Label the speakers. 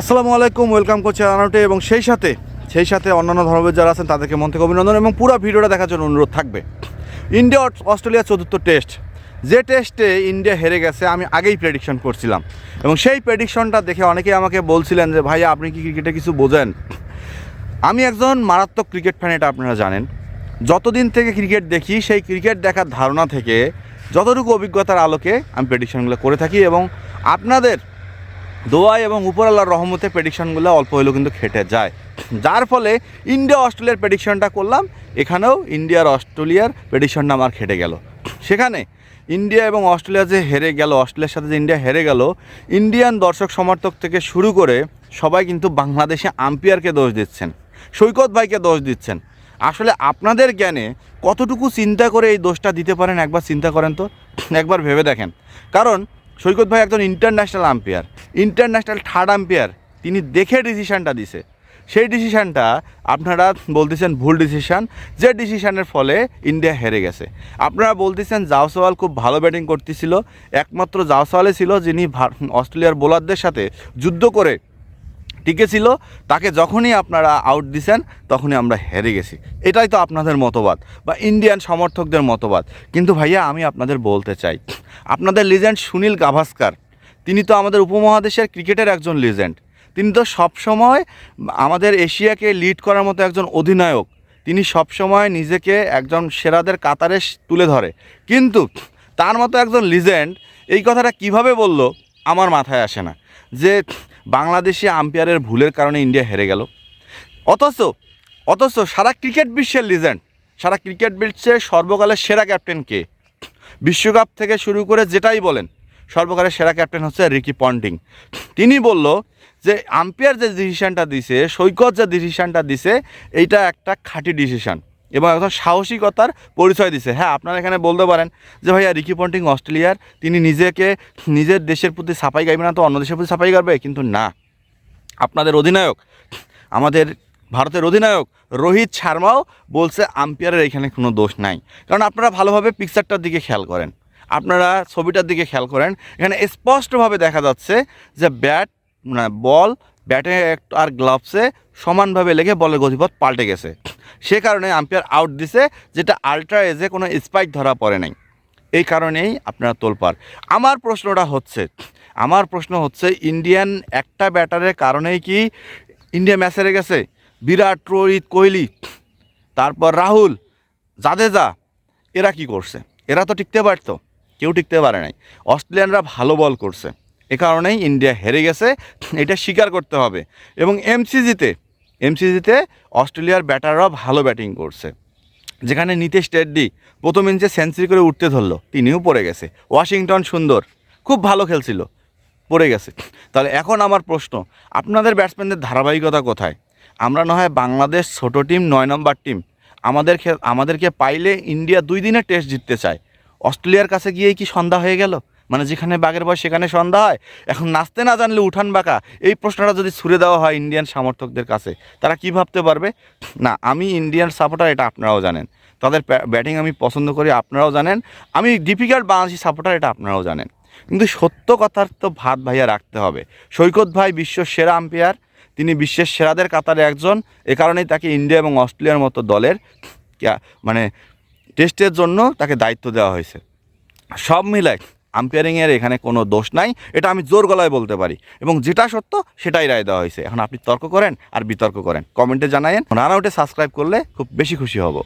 Speaker 1: আসসালামু আলাইকুম, ওয়েলকাম করছি রানাউটে এবং সেই সাথে সেই সাথে অন্যান্য ধর্মের যারা আছেন তাদেরকে মন থেকে অভিনন্দন এবং পুরো ভিডিওটা দেখার জন্য অনুরোধ থাকবে। ইন্ডিয়া, অস্ট্রেলিয়া চতুর্থ টেস্ট। যে টেস্টে ইন্ডিয়া হেরে গেছে, আমি আগেই প্রেডিকশন করছিলাম। এবং সেই প্রেডিকশনটা দেখে অনেকেই আমাকে বলছিলেন যে ভাই আপনি কি ক্রিকেটে কিছু বোঝেন? আমি একজন মারাত্মক ক্রিকেট ফ্যান এটা আপনারা জানেন। যতদিন থেকে ক্রিকেট দেখি, সেই ক্রিকেট দেখার ধারণা থেকে যতটুকু অভিজ্ঞতার আলোকে আমি প্রেডিকশনগুলো করে থাকি এবং আপনাদের দোয়া এবং উপরআল্লাহর রহমতে প্রেডিকশনগুলো অল্প হলেও কিন্তু খেটে যায়। যার ফলে ইন্ডিয়া অস্ট্রেলিয়ার প্রেডিকশনটা করলাম, এখানেও ইন্ডিয়ার অস্ট্রেলিয়ার প্রেডিকশনটা আমার খেটে গেল। সেখানে ইন্ডিয়া এবং অস্ট্রেলিয়া যে হেরে গেল, অস্ট্রেলিয়ার সাথে যে ইন্ডিয়া হেরে গেল ইন্ডিয়ান দর্শক সমর্থক থেকে শুরু করে সবাই কিন্তু বাংলাদেশে আম্পায়ারকে দোষ দিচ্ছেন, সৈকত ভাইকে দোষ দিচ্ছেন। আসলে আপনাদের জ্ঞানে কতটুকু চিন্তা করে এই দোষটা দিতে পারেন? একবার চিন্তা করেন তো, একবার ভেবে দেখেন। কারণ সৈকত ভাই একজন international umpire international third umpire তিনি দেখে ডিসিশানটা দিছে। সেই ডিসিশানটা আপনারা বলতেছেন ভুল ডিসিশান যে ডিসিশানের ফলে ইন্ডিয়া হেরে গেছে। আপনারা বলতেছেন জাওসওয়াল খুব ভালো ব্যাটিং করতেছিল, একমাত্র জাওসওয়ালে ছিল যিনি অস্ট্রেলিয়ার বোলারদের সাথে যুদ্ধ করে টিকে ছিল, তাকে যখনই আপনারা আউট দিছেন, তখনই আমরা হেরে গেছি। এটাই তো আপনাদের মতবাদ, বা ইন্ডিয়ান সমর্থকদের মতবাদ। কিন্তু ভাইয়া, আমি আপনাদের বলতে চাই, আপনাদের লিজেন্ড সুনীল গাভাস্কার, তিনি তো আমাদের উপমহাদেশের ক্রিকেটের একজন লিজেন্ড তিনি তো সবসময় আমাদের এশিয়াকে লিড করার মতো একজন অধিনায়ক। তিনি সবসময় নিজেকে একজন সেরাদের কাতারে তুলে ধরে। কিন্তু তার মতো একজন লিজেন্ড এই কথাটা কীভাবে বলল? আমার মাথায় আসে না যে বাংলাদেশি আম্পায়ারের ভুলের কারণে ইন্ডিয়া হেরে গেল। অথচ অথচ সারা ক্রিকেট বিশ্বের লিজেন্ড সারা ক্রিকেট বিশ্বের সর্বকালের সেরা ক্যাপ্টেন কে? বিশ্বকাপ থেকে শুরু করে যেটাই বলেন, সর্বকালের সেরা ক্যাপ্টেন হচ্ছে রিকি পন্টিং। তিনি বলল যে আম্পায়ার যে ডিসিশনটা দিছে, সৈকত যে ডিসিশনটা দিছে, এইটা একটা খাঁটি ডিসিশন এবং একদম সাহসিকতার পরিচয় দিছে। হ্যাঁ আপনারা এখানে বলতে পারেন যে, ভাইয়া, রিকি পন্টিং অস্ট্রেলিয়ার, তিনি নিজেকে, নিজের দেশের প্রতি সাফাই গাইবে না তো অন্য দেশের প্রতি সাফাই গাইবে? কিন্তু না। আপনাদের অধিনায়ক, আমাদের ভারতের অধিনায়ক রোহিত শর্মাও বলছে, আম্পায়ারের এখানে কোনো দোষ নাই। কারণ আপনারা ভালোভাবে পিকচারটার দিকে খেয়াল করেন। আপনারা ছবিটার দিকে খেয়াল করেন। এখানে স্পষ্টভাবে দেখা যাচ্ছে যে, ব্যাট মানে বল, ব্যাটে আর গ্লাভসে সমানভাবে লেগে বলের গতিপথ পাল্টে গেছে। সে কারণে আম্পায়ার আউট দিছে, যেটা আলট্রা এজে কোনো স্পাইক ধরা পড়ে নাই। এই কারণেই আপনারা তোলপার আমার প্রশ্নটা হচ্ছে, আমার প্রশ্ন হচ্ছে ইন্ডিয়ান একটা ব্যাটারের কারণেই কি ইন্ডিয়া ম্যাচ হেরে গেছে? বিরাট, রোহিত, কোহলি, তারপর রাহুল, জাদেজা, এরা কি করছে? এরা তো টিকতে পারতো, কেউ টিকতে পারে নাই। অস্ট্রেলিয়ানরা ভালো বল করছে। এ কারণেই ইন্ডিয়া হেরে গেছে, এটা স্বীকার করতে হবে। এবং এমসিজিতে এমসিজিতে অস্ট্রেলিয়ার ব্যাটাররাও ভালো ব্যাটিং করছে। যেখানে নীতিশ টেড্ডি প্রথম ইনিংসে সেঞ্চুরি করে উঠতে ধরলো, তিনিও পড়ে গেছে। ওয়াশিংটন সুন্দর, খুব ভালো খেলছিল, পড়ে গেছে। তাহলে এখন আমার প্রশ্ন, আপনাদের ব্যাটসম্যানদের ধারাবাহিকতা কোথায়? আমরা না হয় বাংলাদেশ ছোট টিম, নয় নম্বর টিম, আমাদের আমাদেরকে পাইলে ইন্ডিয়া দুই দিনে টেস্ট জিততে চায়। অস্ট্রেলিয়ার কাছে গিয়েই কি সন্ধ্যা হয়ে গেল? মানে যেখানে বাঘের বয়স সেখানে সন্ধ্যা হয়। এখন নাচতে না জানলে উঠান বাঁকা। এই প্রশ্নটা যদি ছুড়ে দেওয়া হয় ইন্ডিয়ান সমর্থকদের কাছে, তারা কি ভাবতে পারবে? না, আমি ইন্ডিয়ান সাপোর্টার এটা আপনারাও জানেন। তাদের ব্যাটিং আমি পছন্দ করি, আপনারাও জানেন। আমি ডিফিকাল্ট বাংলাদেশি সাপোর্টার এটা আপনারাও জানেন। কিন্তু সত্য কথার তো ভাত ভাইয়া রাখতে হবে। সৈকত ভাই বিশ্ব সেরা আম্পায়ার তিনি বিশ্বের সেরাদের কাতারে একজন। এ কারণেই তাকে ইন্ডিয়া এবং অস্ট্রেলিয়ার মতো দলের মানে টেস্টের জন্য তাকে দায়িত্ব দেওয়া হয়েছে। সব মিলাই আম্পায়ারিংয়ের এখানে কোনো দোষ নাই, এটা আমি জোর গলায় বলতে পারি। এবং যেটা সত্য, সেটাই রায় দেওয়া হয়েছে। এখন আপনি তর্ক করেন আর বিতর্ক করেন। কমেন্টে জানায়েন। রান আউটে সাবস্ক্রাইব করলে খুব বেশি খুশি হব।